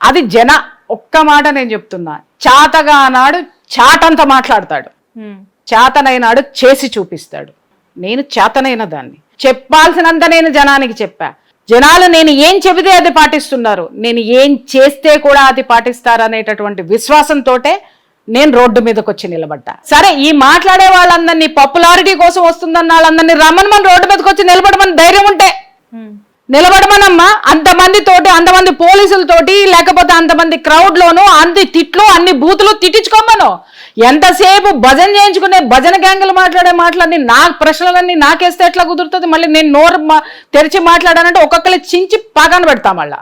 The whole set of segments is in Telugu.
అది జన ఒక్క మాట నేను చెప్తున్నా. చాతగా అన్నాడు చాటంత మాట్లాడతాడు. చేతనైనాడు చేసి చూపిస్తాడు. నేను చేతనైన దాన్ని. చెప్పాల్సినంత నేను జనానికి చెప్పా. జనాలు నేను ఏం చెబితే అది పాటిస్తున్నారు. నేను ఏం చేస్తే కూడా అది పాటిస్తారు అనేటటువంటి విశ్వాసంతోటే నేను రోడ్డు మీదకి వచ్చి నిలబడ్డా. సరే ఈ మాట్లాడే వాళ్ళందరినీ పాపులారిటీ కోసం వస్తుందన్న వాళ్ళందరినీ రమ్మని మన రోడ్డు మీదకి వచ్చి నిలబడమని ధైర్యం ఉంటే. నిలబడమనమ్మా. అంతమందితోటి అంతమంది పోలీసులతోటి లేకపోతే అంతమంది క్రౌడ్లోను అంది తిట్లు అన్ని బూతులు తిట్టించుకోమను. ఎంతసేపు భజన చేయించుకునే భజన గ్యాంగులు మాట్లాడే మాటలన్నీ నా ప్రశ్నలన్నీ నాకేస్తే ఎట్లా కుదురుతుంది? మళ్ళీ నేను నోరు తెరిచి మాట్లాడానంటే ఒక్కొక్కరి చించి పక్కన పెడతా మళ్ళా.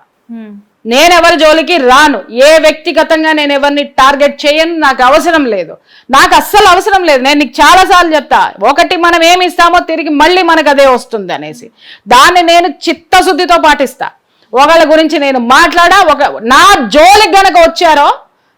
నేనెవరి నేను ఎవరి జోలికి రాను. ఏ వ్యక్తిగతంగా నేను ఎవరిని టార్గెట్ చేయను నాకు అవసరం లేదు. నాకు అస్సలు అవసరం లేదు. నేను నీకు చాలాసార్లు చెప్తా ఒకటి మనం ఏమి ఇస్తామో తిరిగి మళ్ళీ మనకు అదే వస్తుంది అనేసి. దాన్ని నేను చిత్తశుద్ధితో పాటిస్తా. ఒకళ్ళ గురించి నేను మాట్లాడా ఒక నా జోలికి గనక వచ్చారో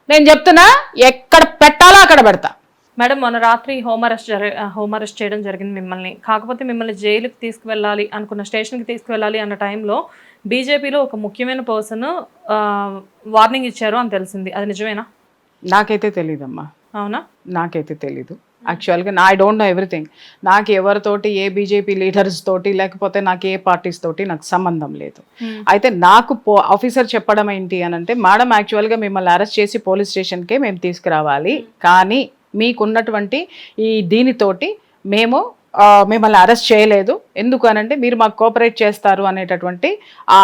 నేను చెప్తున్నా ఎక్కడ పెట్టాలో అక్కడ పెడతా. మేడం మొన్న రాత్రి హోమ్ అరెస్ట్ జరి హోమ్ అరెస్ట్ చేయడం జరిగింది మిమ్మల్ని. కాకపోతే మిమ్మల్ని జైలుకి తీసుకువెళ్ళాలి అనుకున్న స్టేషన్కి తీసుకువెళ్ళాలి అన్న టైంలో బీజేపీలో ఒక ముఖ్యమైన పర్సన్ వార్నింగ్ ఇచ్చారు అని తెలిసింది. అది నిజమేనా? నాకైతే తెలియదమ్మా అవునా? నాకైతే తెలీదు. యాక్చువల్గా నా ఐ డోంట్ నో ఎవ్రీథింగ్ నాకు ఎవరితోటి ఏ బీజేపీ లీడర్స్ తోటి లేకపోతే నాకు ఏ పార్టీస్ తోటి నాకు సంబంధం లేదు. Hmm. అయితే నాకు పో ఆఫీసర్ చెప్పడం ఏంటి అని అంటే మేడం యాక్చువల్గా మిమ్మల్ని అరెస్ట్ చేసి పోలీస్ స్టేషన్కే మేము తీసుకురావాలి. కానీ మీకున్నటువంటి ఈ దీనితోటి మేము మిమ్మల్ని అరెస్ట్ చేయలేదు. ఎందుకు అనంటే మీరు మాకు కోఆపరేట్ చేస్తారు అనేటటువంటి ఆ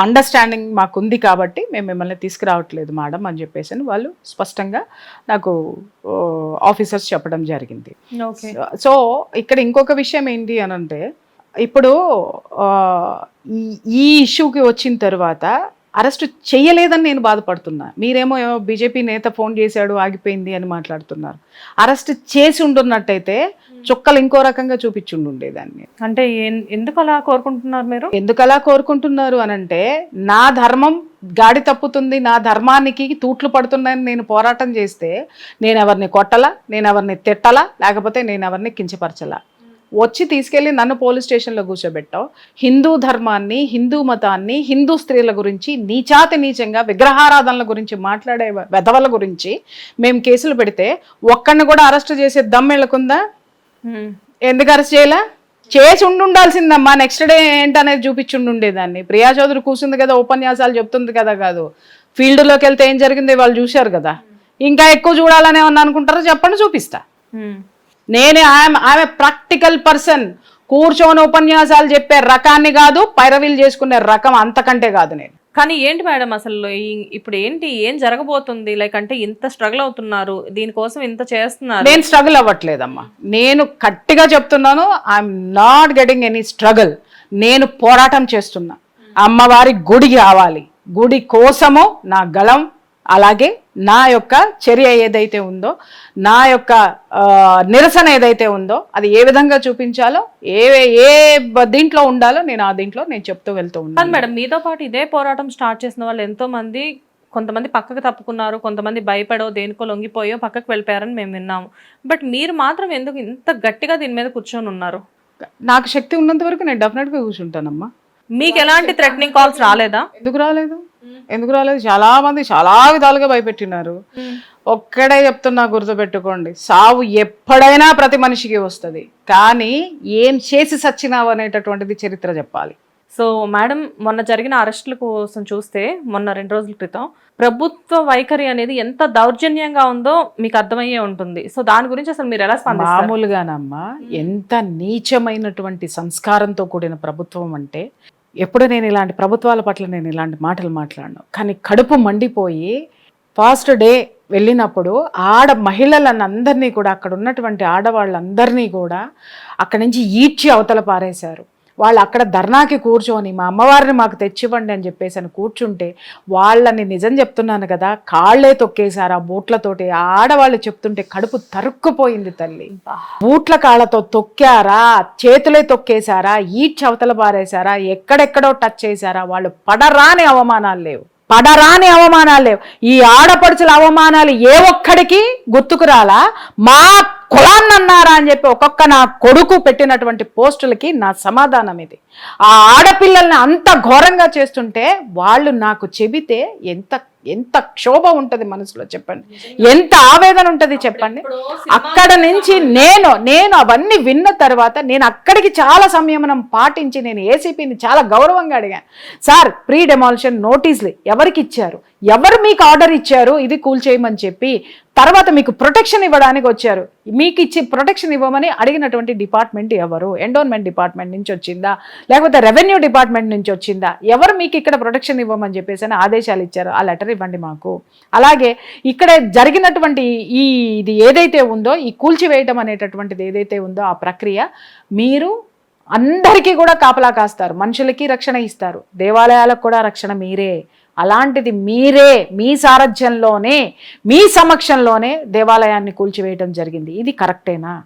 అండర్స్టాండింగ్ మాకు ఉంది కాబట్టి మేము మిమ్మల్ని తీసుకురావట్లేదు మేడం అని చెప్పేసి వాళ్ళు స్పష్టంగా నాకు ఆఫీసర్స్ చెప్పడం జరిగింది. ఓకే. సో ఇక్కడ ఇంకొక విషయం ఏంటి అని అంటే ఇప్పుడు ఈ ఇష్యూకి వచ్చిన తర్వాత అరెస్ట్ చేయలేదని నేను బాధపడుతున్నా. మీరేమో ఏమో బీజేపీ నేత ఫోన్ చేశాడు ఆగిపోయింది అని మాట్లాడుతున్నారు. అరెస్ట్ చేసి ఉండున్నట్టయితే చుక్కలు ఇంకో రకంగా చూపించుండు ఉండేదాన్ని అంటే ఎందుకు అలా కోరుకుంటున్నారు మీరు? ఎందుకు అలా కోరుకుంటున్నారు అనంటే నా ధర్మం గాడి తప్పుతుంది నా ధర్మానికి తూట్లు పడుతున్నాయని నేను పోరాటం చేస్తే నేను ఎవరిని కొట్టలా నేను ఎవరిని తిట్టలా లేకపోతే నేను ఎవరిని కించపరచలా? వచ్చి తీసుకెళ్ళి నన్ను పోలీస్ స్టేషన్లో కూర్చోబెట్టావు. హిందూ ధర్మాన్ని హిందూ మతాన్ని హిందూ స్త్రీల గురించి నీచాతి నీచంగా విగ్రహారాధనల గురించి మాట్లాడే వెధవల గురించి మేము కేసులు పెడితే ఒక్కడిని కూడా అరెస్ట్ చేసే దమ్మెళ్ళకుందా ఉమ్. ఎందుకు అరెస్ట్ చేయలే? చేసి ఉండి ఉండాల్సిందమ్మా నెక్స్ట్ డే ఏంటనేది చూపించుండి ఉండేదాన్ని ప్రియా చౌదరి కూర్చుంది కదా ఉపన్యాసాలు చెప్తుంది కదా కాదు. ఫీల్డ్లోకి వెళ్తే ఏం జరిగింది? వాళ్ళు చూశారు కదా. ఇంకా ఎక్కువ చూడాలని ఏమన్నా అనుకుంటారో? చెప్పండి చూపిస్తా. నేనే ఆమె ఆమె ప్రాక్టికల్ పర్సన్ కూర్చొని ఉపన్యాసాలు చెప్పే రకాన్ని కాదు పైరవీలు చేసుకునే రకం అంతకంటే కాదు నేను. కానీ ఏంటి మేడం అసలు ఇప్పుడు ఏంటి ఏం జరగబోతుంది? లైక్ అంటే ఇంత స్ట్రగుల్ అవుతున్నారు దీనికోసం ఇంత చేస్తున్నారు. నేను స్ట్రగుల్ అవ్వట్లేదమ్మా. నేను గట్టిగా చెప్తున్నాను I'm not getting any struggle నేను పోరాటం చేస్తున్నా. అమ్మవారి గుడి కావాలి. గుడి కోసము నా గళం అలాగే నా యొక్క చర్య ఏదైతే ఉందో నా యొక్క నిరసన ఏదైతే ఉందో అది ఏ విధంగా చూపించాలో ఏ ఏ దీంట్లో ఉండాలో నేను ఆ దీంట్లో నేను చెప్తూ వెళ్తూ ఉన్నాను. మేడం మీతో పాటు ఇదే పోరాటం స్టార్ట్ చేసిన వాళ్ళు ఎంతో మంది కొంతమంది పక్కకు తప్పుకున్నారు కొంతమంది భయపడో దేనికో లొంగిపోయో పక్కకు వెళ్ళిపోయారని మేము విన్నాము. బట్ మీరు మాత్రం ఎందుకు ఇంత గట్టిగా దీని మీద కూర్చొని ఉన్నారు? నాకు శక్తి ఉన్నంత వరకు నేను డెఫినెట్గా కూర్చుంటానమ్మా. మీకు ఎలాంటి థ్రెటనింగ్ కాల్స్ రాలేదా? ఎందుకు రాలేదు? ఎందుకు రాలేదు? చాలా మంది చాలా విధాలుగా భయపెట్టినారు. ఒక్కడే చెప్తున్నా గుర్తుపెట్టుకోండి. సావు ఎప్పుడైనా ప్రతి మనిషికి వస్తుంది. కానీ ఏం చేసి సచ్చినావు అనేటటువంటిది చరిత్ర చెప్పాలి. సో మేడం మొన్న జరిగిన అరెస్టుల కోసం చూస్తే మొన్న రెండు రోజుల క్రితం ప్రభుత్వ వైఖరి అనేది ఎంత దౌర్జన్యంగా ఉందో మీకు అర్థమయ్యే ఉంటుంది. సో దాని గురించి అసలు మీరు ఎలా స్పందిస్తారు? మామూలుగానమ్మా ఎంత నీచమైనటువంటి సంస్కారంతో కూడిన ప్రభుత్వం అంటే ఎప్పుడు నేను ఇలాంటి ప్రభుత్వాల పట్ల నేను ఇలాంటి మాటలు మాట్లాడను. కానీ కడుపు మండిపోయి ఫస్ట్ డే వెళ్ళినప్పుడు ఆడ మహిళలందరినీ అందరినీ కూడా అక్కడ ఉన్నటువంటి ఆడవాళ్ళందరినీ కూడా అక్కడి నుంచి ఈడ్చి అవతల పారేశారు. వాళ్ళు అక్కడ ధర్నాకి కూర్చొని మా అమ్మవారిని మాకు తెచ్చివ్వండి అని చెప్పేసి అని కూర్చుంటే వాళ్ళని నిజం చెప్తున్నాను కదా కాళ్ళే తొక్కేశారు ఆ బూట్లతోటి. ఆడవాళ్ళు చెప్తుంటే కడుపు తరుక్కుపోయింది తల్లి. బూట్ల కాళ్ళతో తొక్కారా చేతులే తొక్కేశారా ఈడ్చి అవతల పారేశారా ఎక్కడెక్కడో టచ్ చేశారా వాళ్ళు పడరాని అవమానాలు లేవు. పడరాని అవమానాలు లేవు. ఈ ఆడపడుచుల అవమానాలు ఏ ఒక్కడికి గుర్తుకు రాలా? మా కులాన్ని అన్నారా అని చెప్పి ఒక్కొక్క నా కొడుకు పెట్టినటువంటి పోస్టులకి నా సమాధానం ఇది. ఆ ఆడపిల్లల్ని అంత ఘోరంగా చేస్తుంటే వాళ్ళు నాకు చెబితే ఎంత ఎంత క్షోభ ఉంటది మనసులో చెప్పండి. ఎంత ఆవేదన ఉంటది చెప్పండి. అక్కడ నుంచి నేను నేను అవన్నీ విన్న తర్వాత నేను అక్కడికి చాలా సంయమనం పాటించి నేను ఏసీపీని చాలా గౌరవంగా అడిగాను. సార్ ప్రీ డెమాలిషన్ నోటీసులు ఎవరికి ఇచ్చారు? ఎవరు మీకు ఆర్డర్ ఇచ్చారు? ఇది కూల్ చేయమని చెప్పి తర్వాత మీకు ప్రొటెక్షన్ ఇవ్వడానికి వచ్చారు. మీకు ఇచ్చి ప్రొటెక్షన్ ఇవ్వమని అడిగినటువంటి డిపార్ట్మెంట్ ఎవరు? ఎండోన్మెంట్ డిపార్ట్మెంట్ నుంచి వచ్చిందా? లేకపోతే రెవెన్యూ డిపార్ట్మెంట్ నుంచి వచ్చిందా? ఎవరు మీకు ఇక్కడ ప్రొటెక్షన్ ఇవ్వమని చెప్పేసి ఆదేశాలు ఇచ్చారు? ఆ లెటర్ ఇవ్వండి మాకు. అలాగే ఇక్కడ జరిగినటువంటి ఈ ఇది ఏదైతే ఉందో ఈ కూల్చివేయటం అనేటటువంటిది ఏదైతే ఉందో ఆ ప్రక్రియ మీరు అందరికీ కూడా కాపలా కాస్తారు. మనుషులకి రక్షణ ఇస్తారు. దేవాలయాలకు కూడా రక్షణ మీరే. అలాంటిది మీరే మీ సారథ్యంలోనే మీ సమక్షంలోనే దేవాలయాన్ని కూల్చివేయటం జరిగింది. ఇది కరెక్టేనా?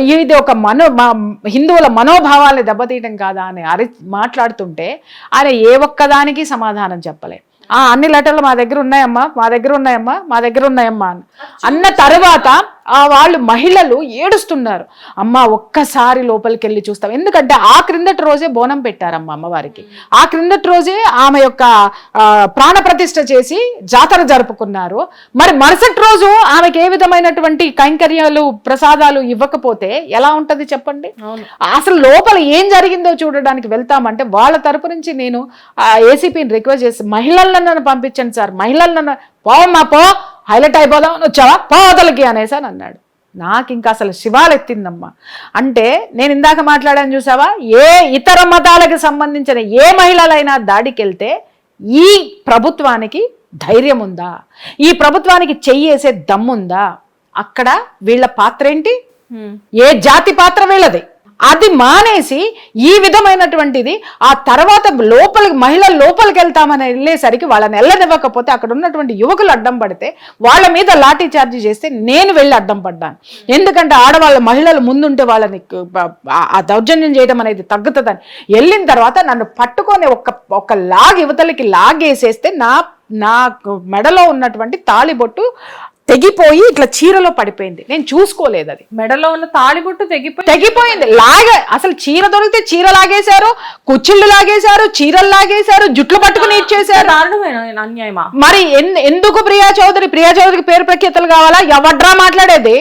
ఇది ఒక మనో మా- హిందువుల మనోభావాల్ని దెబ్బతీయటం కాదా అని అరి మాట్లాడుతుంటే ఆయన ఏ ఒక్కదానికి సమాధానం చెప్పలేదు. ఆ అన్ని లెటర్లు మా దగ్గర ఉన్నాయమ్మా మా దగ్గర ఉన్నాయమ్మా మా దగ్గర ఉన్నాయమ్మా అని. అన్న తర్వాత ఆ వాళ్ళు మహిళలు ఏడుస్తున్నారు. అమ్మ ఒక్కసారి లోపలికి వెళ్ళి చూస్తాం. ఎందుకంటే ఆ క్రిందటి రోజే బోనం పెట్టారమ్మ అమ్మవారికి. ఆ క్రిందటి రోజే ఆమె యొక్క ఆ, ప్రాణ ప్రతిష్ఠ చేసి జాతర జరుపుకున్నారు. మరి మరుసటి రోజు ఆమెకి ఏ విధమైనటువంటి కైంకర్యాలు ప్రసాదాలు ఇవ్వకపోతే ఎలా ఉంటది చెప్పండి? అసలు లోపల ఏం జరిగిందో చూడడానికి వెళ్తామంటే వాళ్ళ తరపు నుంచి నేను ఏసీపీని రిక్వెస్ట్ చేసి మహిళలను నన్ను పంపించండి సార్ మహిళలను పోవమ్మా పో. హైలైట్ అయిపోదాం అని వచ్చావా? పోదలకి అనేసి అని అన్నాడు. నాకు ఇంకా అసలు శివాలు ఎత్తిందమ్మా అంటే నేను ఇందాక మాట్లాడాను చూసావా? ఏ ఇతర మతాలకు సంబంధించిన ఏ మహిళలైనా దాడికి వెళ్తే ఈ ప్రభుత్వానికి ధైర్యం ఉందా ఈ ప్రభుత్వానికి చెయ్యేసే దమ్ముందా? అక్కడ వీళ్ళ పాత్ర ఏంటి. ఏ జాతి పాత్ర వీళ్ళది? అది మానేసి ఈ విధమైనటువంటిది ఆ తర్వాత లోపలికి మహిళ లోపలికి వెళ్తామని వెళ్ళేసరికి వాళ్ళని వెళ్ళనివ్వకపోతే అక్కడ ఉన్నటువంటి యువకులు అడ్డం పడితే వాళ్ళ మీద లాఠీ చార్జ్ చేస్తే నేను వెళ్ళి అడ్డం పడ్డాను. ఎందుకంటే ఆడవాళ్ళ మహిళలు ముందుంటే వాళ్ళని ఆ- దౌర్జన్యం చేయడం అనేది తగ్గుతుందని. వెళ్ళిన తర్వాత నన్ను పట్టుకొని ఒక ఒక లాగ్ యువతలకి లాగేసేస్తే నా నా మెడలో ఉన్నటువంటి తాళిబొట్టు తెగిపోయి ఇట్లా చీరలో పడిపోయింది. నేను చూసుకోలేదు అది. మెడలో ఉన్న తాళిబొట్టు తెగిపోయి తెగిపోయింది. లాగే అసలు చీర దొరికితే చీర లాగేశారు కుచ్చిళ్ళు లాగేశారు చీరలు లాగేశారు జుట్లు పట్టుకుని దారుణమైన అన్యాయమా? మరి ఎందుకు ప్రియా చౌదరి? ప్రియా చౌదరికి పేరు ప్రఖ్యాతలు కావాలా? ఎవడ్రా మాట్లాడేది?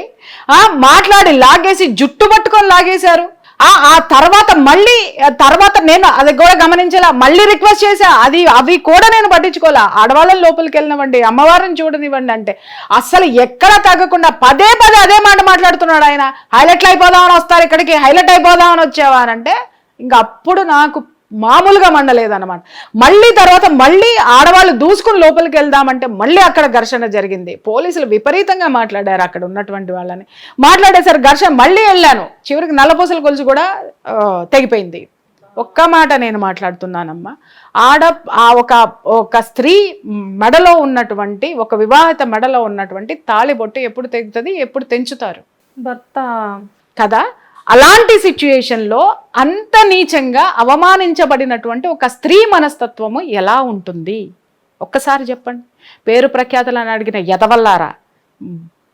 ఆ మాట్లాడి లాగేసి జుట్టు పట్టుకొని లాగేశారు. ఆ తర్వాత మళ్ళీ తర్వాత నేను అది కూడా గమనించాలా మళ్ళీ రిక్వెస్ట్ చేశా. అది అవి కూడా నేను పట్టించుకోలే. ఆడవాళ్ళని లోపలికి వెళ్ళినవ్వండి అమ్మవారిని చూడనివ్వండి అంటే అస్సలు ఎక్కడ తగ్గకుండా పదే పదే అదే మాట మాట్లాడుతున్నాడు ఆయన. హైలైట్లు అయిపోదామని వస్తారు ఇక్కడికి హైలైట్ అయిపోదామని వచ్చావా అని అంటే ఇంకా అప్పుడు నాకు మామూలుగా మండలేదన్నమాట. మళ్ళీ తర్వాత మళ్ళీ ఆడవాళ్ళు దూసుకుని లోపలికి వెళ్దామంటే మళ్ళీ అక్కడ ఘర్షణ జరిగింది. పోలీసులు విపరీతంగా మాట్లాడారు అక్కడ ఉన్నటువంటి వాళ్ళని. మాట్లాడేసరికి ఘర్షణ మళ్ళీ వెళ్ళాను. చివరికి నల్లపూసల గొలుసు కూడా తెగిపోయింది. ఒక్క మాట నేను మాట్లాడుతున్నానమ్మా. ఆడ ఆ ఒక ఒక స్త్రీ మెడలో ఉన్నటువంటి ఒక వివాహిత మెడలో ఉన్నటువంటి తాళిబొట్టు ఎప్పుడు తెగుతుంది ఎప్పుడు తెంచుతారు? భర్త కదా? అలాంటి సిచ్యుయేషన్లో అంత నీచంగా అవమానించబడినటువంటి ఒక స్త్రీ మనస్తత్వము ఎలా ఉంటుంది? ఒక్కసారి చెప్పండి. పేరు ప్రఖ్యాతులు అని అడిగిన ఎదవల్లారా?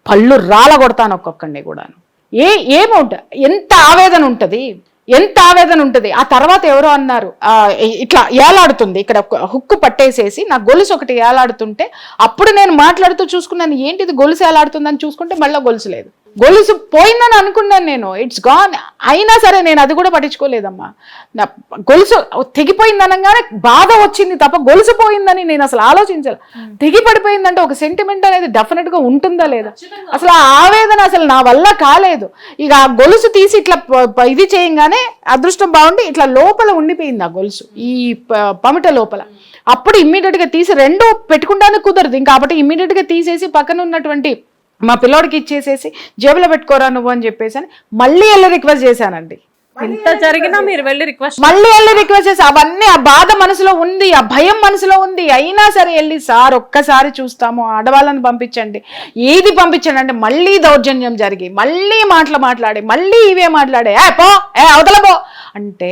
పళ్ళు రాలగొడతాను ఒక్కొక్కడిని కూడాను. ఏ ఏముంట? ఎంత ఆవేదన ఉంటుంది? ఎంత ఆవేదన ఉంటుంది? ఆ తర్వాత ఎవరో అన్నారు ఇట్లా ఏలాడుతుంది. ఇక్కడ హుక్కు పట్టేసేసి నా గొలుసు ఒకటి ఏలాడుతుంటే అప్పుడు నేను మాట్లాడుతూ చూసుకున్నాను ఏంటిది గొలుసు ఏలాడుతుందని చూసుకుంటే మళ్ళీ గొలుసు లేదు. గొలుసు పోయిందని అనుకున్నాను నేను. ఇట్స్ గాన్ అయినా సరే నేను అది కూడా పట్టించుకోలేదమ్మా. నా గొలుసు తెగిపోయింది అనగానే బాధ వచ్చింది తప్ప గొలుసు పోయిందని నేను అసలు ఆలోచించాలి. తెగి పడిపోయిందంటే ఒక సెంటిమెంట్ అనేది డెఫినెట్గా ఉంటుందా లేదా? అసలు ఆ ఆవేదన అసలు నా వల్ల కాలేదు. ఇక ఆ గొలుసు తీసి ఇట్లా ఇది చేయంగానే అదృష్టం బాగుండి ఇట్లా లోపల ఉండిపోయింది ఆ గొలుసు. ఈ పమిట లోపల. అప్పుడు ఇమ్మీడియట్గా తీసి రెండు పెట్టుకుంటానే కుదరదు. ఇంకా కాబట్టి ఇమ్మీడియట్గా తీసేసి పక్కన ఉన్నటువంటి మా పిల్లోడికి ఇచ్చేసేసి జేబులో పెట్టుకోరా నువ్వు అని చెప్పేసి అని మళ్ళీ వెళ్ళి రిక్వెస్ట్ చేశానండి. ఇంత జరిగినా మీరు వెళ్ళి రిక్వెస్ట్ మళ్ళీ వెళ్ళి రిక్వెస్ట్ చేసి అవన్నీ ఆ బాధ మనసులో ఉంది ఆ భయం మనసులో ఉంది. అయినా సరే వెళ్ళి సార్ ఒక్కసారి చూస్తాము ఆడవాళ్ళని పంపించండి. ఏది పంపించండి అంటే మళ్ళీ దౌర్జన్యం జరిగి మళ్ళీ మాటలు మాట్లాడి మళ్ళీ ఇవే మాట్లాడే ఏ పో ఏ అవతల పో అంటే